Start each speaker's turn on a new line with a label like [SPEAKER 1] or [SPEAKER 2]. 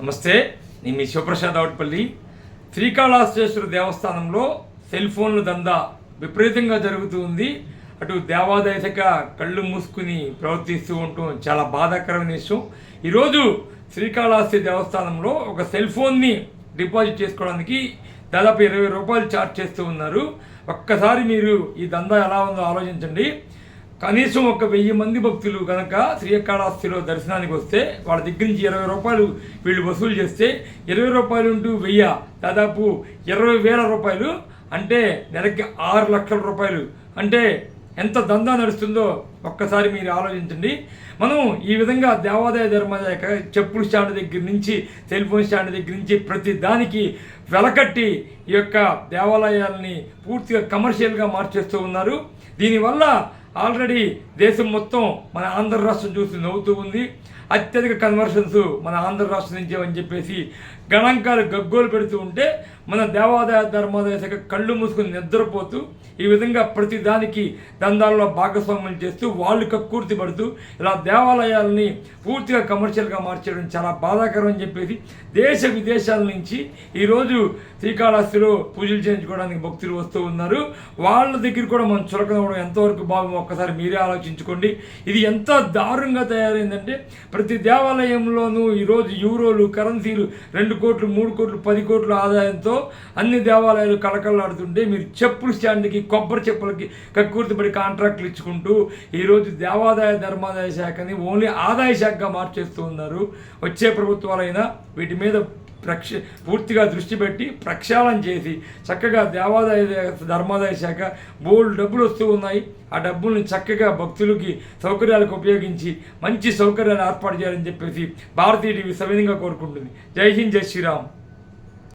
[SPEAKER 1] నమస్తే నేను మీ శివప్రసాద్ అవుట్పల్లి శ్రీకాళహస్తేశ్వర దేవస్థానంలో సెల్ ఫోన్ల దందా విపరీతంగా జరుగుతూ ఉంది. అటు దేవాదాయ శాఖ కళ్ళు మూసుకుని ప్రవర్తిస్తూ ఉండటం చాలా బాధాకరమైన విషయం. ఈరోజు శ్రీకాళహస్తి దేవస్థానంలో ఒక సెల్ ఫోన్ని డిపాజిట్ చేసుకోవడానికి దాదాపు ఇరవై రూపాయలు ఛార్జ్ చేస్తూ ఉన్నారు. ఒక్కసారి మీరు ఈ దందా ఎలా ఉందో ఆలోచించండి. కనీసం ఒక వెయ్యి మంది భక్తులు కనుక శ్రీకాళహస్తిలో దర్శనానికి వస్తే వాళ్ళ దగ్గర నుంచి ఇరవై రూపాయలు వీళ్ళు వసూలు చేస్తే ఇరవై రూపాయలు ఉంటూ వెయ్యి దాదాపు ఇరవై వేల రూపాయలు అంటే నెలకి ఆరు లక్షల రూపాయలు. అంటే ఎంత దందా నడుస్తుందో ఒక్కసారి మీరు ఆలోచించండి. మనం ఈ విధంగా దేవాదాయ ధర్మాదాయ చెప్పుల స్టాండ్ దగ్గర నుంచి సెల్ ఫోన్ స్టాండ్ దగ్గర నుంచి ప్రతి దానికి వెలకట్టి ఈ యొక్క దేవాలయాలని పూర్తిగా కమర్షియల్గా మార్చేస్తూ ఉన్నారు. దీనివల్ల ఆల్రెడీ దేశం మొత్తం మన ఆంధ్ర రాష్ట్రం చూసి నవ్వుతూ ఉంది. అత్యధిక కన్వర్షన్స్ మన ఆంధ్ర రాష్ట్రం నుంచే అని చెప్పేసి గణాంకాలు గగ్గోలు పెడుతూ ఉంటే మన దేవాదాయ ధర్మాదాయ శాఖ కళ్ళు మూసుకుని నిద్రపోతూ ఈ విధంగా ప్రతి దానికి దందాల్లో భాగస్వామ్యం చేస్తూ వాళ్ళు కక్కుర్తి పడుతూ ఇలా దేవాలయాల్ని పూర్తిగా కమర్షియల్గా మార్చడం చాలా బాధాకరం అని చెప్పేసి దేశ విదేశాల నుంచి ఈరోజు శ్రీకాళహస్తిలో పూజలు చేయించుకోవడానికి భక్తులు వస్తూ ఉన్నారు. వాళ్ళ దగ్గర కూడా మనం చులకనవడం ఎంతవరకు బాగుందో ఒక్కసారి మీరే ఆలోచించుకోండి. ఇది ఎంత దారుణంగా తయారైందంటే ప్రతి దేవాలయంలోనూ ఈరోజు యూరోలు కరెన్సీలు రెండు కోట్లు మూడు కోట్లు పది కోట్ల ఆదాయంతో అన్ని దేవాలయాలు కళకళలాడుతుంటే మీరు చెప్పులు స్టాండ్కి కొబ్బరి చెప్పులకి కక్కుర్తిపడి కాంట్రాక్టులు ఇచ్చుకుంటూ ఈరోజు దేవాదాయ ధర్మాదాయ శాఖని ఓన్లీ ఆదాయ శాఖగా మార్చేస్తూ ఉన్నారు. వచ్చే ప్రభుత్వాలైనా వీటి మీద ప్రక్ష పూర్తిగా దృష్టి పెట్టి ప్రక్షాళన చేసి చక్కగా దేవాదాయ ధర్మాదాయ శాఖ బోల్డ్ డబ్బులు వస్తూ ఉన్నాయి. ఆ డబ్బుల్ని చక్కగా భక్తులకి సౌకర్యాలకు ఉపయోగించి మంచి సౌకర్యాలు ఏర్పాటు చేయాలని చెప్పేసి భారతీయ టీవీ సవినంగా కోరుకుంటుంది. జై హింద్ జై శ్రీరామ్.